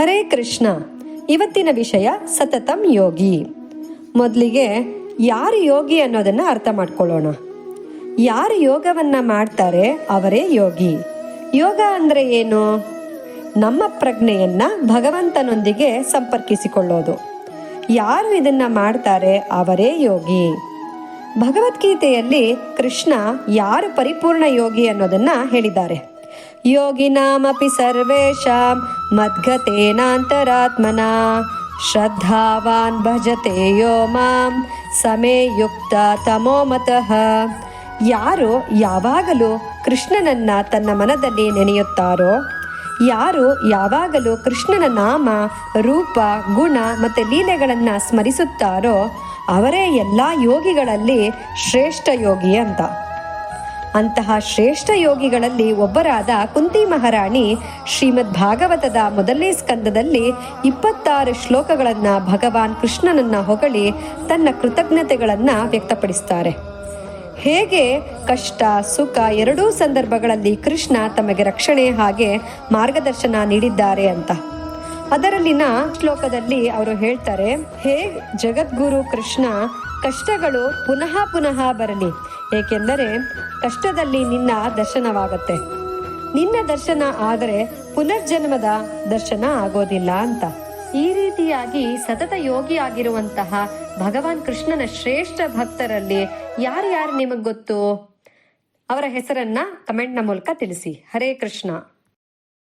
ಹರೇ ಕೃಷ್ಣ. ಇವತ್ತಿನ ವಿಷಯ ಸತತಂ ಯೋಗಿ. ಮೊದಲಿಗೆ ಯಾರು ಯೋಗಿ ಅನ್ನೋದನ್ನ ಅರ್ಥ ಮಾಡ್ಕೊಳ್ಳೋಣ. ಯಾರು ಯೋಗವನ್ನ ಮಾಡ್ತಾರೆ ಅವರೇ ಯೋಗಿ. ಯೋಗ ಅಂದ್ರೆ ಏನು? ನಮ್ಮ ಪ್ರಜ್ಞೆಯನ್ನ ಭಗವಂತನೊಂದಿಗೆ ಸಂಪರ್ಕಿಸಿಕೊಳ್ಳೋದು. ಯಾರು ಇದನ್ನ ಮಾಡ್ತಾರೆ ಅವರೇ ಯೋಗಿ. ಭಗವದ್ಗೀತೆಯಲ್ಲಿ ಕೃಷ್ಣ ಯಾರು ಪರಿಪೂರ್ಣ ಯೋಗಿ ಅನ್ನೋದನ್ನ ಹೇಳಿದ್ದಾರೆ. ಯೋಗಿನಾಮಪಿ ಸರ್ವೇಷಾಂ ಮದ್ಗತೇನಾಂತರಾತ್ಮನ ಶ್ರದ್ಧಾವಾನ್ ಭಜತೆ ಯೋ ಮಾಂ ಸಮೇ ಯುಕ್ತ ತಮೋಮತಃ ಯಾರು ಯಾವಾಗಲೂ ಕೃಷ್ಣನನ್ನ ತನ್ನ ಮನದಲ್ಲಿ ನೆನೆಯುತ್ತಾರೋ ಯಾರು ಯಾವಾಗಲೂ ಕೃಷ್ಣನ ನಾಮ ರೂಪ, ಗುಣ ಮತ್ತು ಲೀಲೆಗಳನ್ನು ಸ್ಮರಿಸುತ್ತಾರೋ, ಅವರೇ ಎಲ್ಲ ಯೋಗಿಗಳಲ್ಲಿ ಶ್ರೇಷ್ಠ ಯೋಗಿ ಅಂತ. ಅಂತಹ ಶ್ರೇಷ್ಠ ಯೋಗಿಗಳಲ್ಲಿ ಒಬ್ಬರಾದ ಕುಂತಿ ಮಹಾರಾಣಿ ಶ್ರೀಮದ್ ಭಾಗವತದ ಮೊದಲನೇ ಸ್ಕಂದದಲ್ಲಿ ಇಪ್ಪತ್ತಾರು ಶ್ಲೋಕಗಳನ್ನ ಭಗವಾನ್ ಕೃಷ್ಣನನ್ನ ಹೊಗಳಿ ತನ್ನ ಕೃತಜ್ಞತೆಗಳನ್ನ ವ್ಯಕ್ತಪಡಿಸ್ತಾರೆ. ಹೇಗೆ ಕಷ್ಟ, ಸುಖ ಎರಡೂ ಸಂದರ್ಭಗಳಲ್ಲಿ ಕೃಷ್ಣ ತಮಗೆ ರಕ್ಷಣೆ ಹಾಗೆ ಮಾರ್ಗದರ್ಶನ ನೀಡಿದ್ದಾರೆ ಅಂತ. ಅದರಲ್ಲಿನ ಶ್ಲೋಕದಲ್ಲಿ ಅವರು ಹೇಳ್ತಾರೆ, ಹೇ ಜಗದ್ಗುರು ಕೃಷ್ಣ, ಕಷ್ಟಗಳು ಪುನಃ ಪುನಃ ಬರಲಿ. ಏಕೆಂದರೆ ಕಷ್ಟದಲ್ಲಿ ನಿನ್ನ ದರ್ಶನವಾಗತ್ತೆ. ನಿನ್ನ ದರ್ಶನ ಆದರೆ ಪುನರ್ಜನ್ಮದ ದರ್ಶನ ಆಗೋದಿಲ್ಲ ಅಂತ. ಈ ರೀತಿಯಾಗಿ ಸತತ ಯೋಗಿ ಆಗಿರುವಂತಹ ಭಗವಾನ್ ಕೃಷ್ಣನ ಶ್ರೇಷ್ಠ ಭಕ್ತರಲ್ಲಿ ಯಾರ್ಯಾರು ನಿಮಗೆ ಗೊತ್ತು? ಅವರ ಹೆಸರನ್ನ ಕಮೆಂಟ್ನ ಮೂಲಕ ತಿಳಿಸಿ. ಹರೇ ಕೃಷ್ಣ.